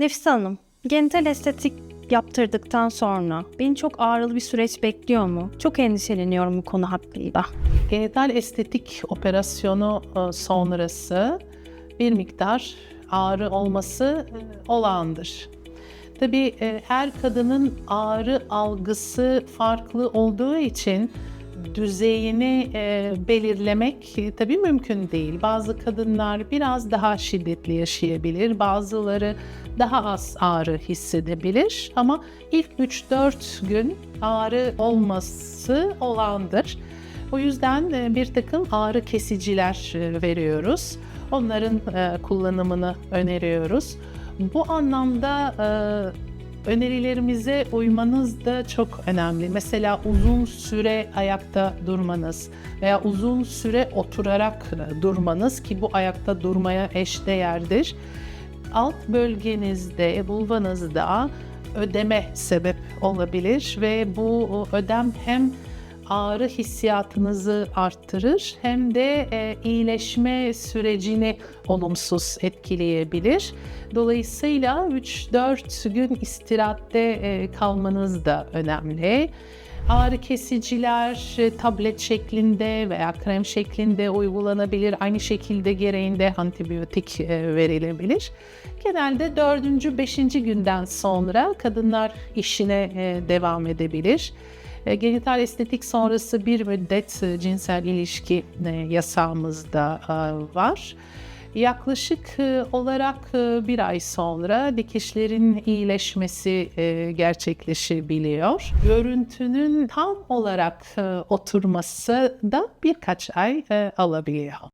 Nefise Hanım, genital estetik yaptırdıktan sonra beni çok ağrılı bir süreç bekliyor mu? Çok endişeleniyorum bu konu hakkında. Genital estetik operasyonu e, sonrası bir miktar ağrı olması e, olağandır. Tabii e, her kadının ağrı algısı farklı olduğu için düzeyini e, belirlemek e, tabii mümkün değil. Bazı kadınlar biraz daha şiddetli yaşayabilir, bazıları daha az ağrı hissedebilir ama ilk 3-4 gün ağrı olması olağandır. O yüzden e, bir takım ağrı kesiciler e, veriyoruz. Onların e, kullanımını öneriyoruz. Bu anlamda e, önerilerimize uymanız da çok önemli. Mesela uzun süre ayakta durmanız veya uzun süre oturarak durmanız ki bu ayakta durmaya eşdeğerdir. Alt bölgenizde, vulvanızda ödeme sebep olabilir ve bu ödem hem ağrı hissiyatınızı arttırır hem de e, iyileşme sürecini olumsuz etkileyebilir. Dolayısıyla 3-4 gün istirahatte e, kalmanız da önemli. Ağrı kesiciler e, tablet şeklinde veya krem şeklinde uygulanabilir. Aynı şekilde gereğinde antibiyotik e, verilebilir. Genelde 4. 5. günden sonra kadınlar işine e, devam edebilir. E, Genital estetik sonrası bir müddet e, cinsel ilişki e, yasağımızda var. Yaklaşık olarak bir ay sonra dikişlerin iyileşmesi gerçekleşebiliyor. Görüntünün tam olarak oturması da birkaç ay alabiliyor.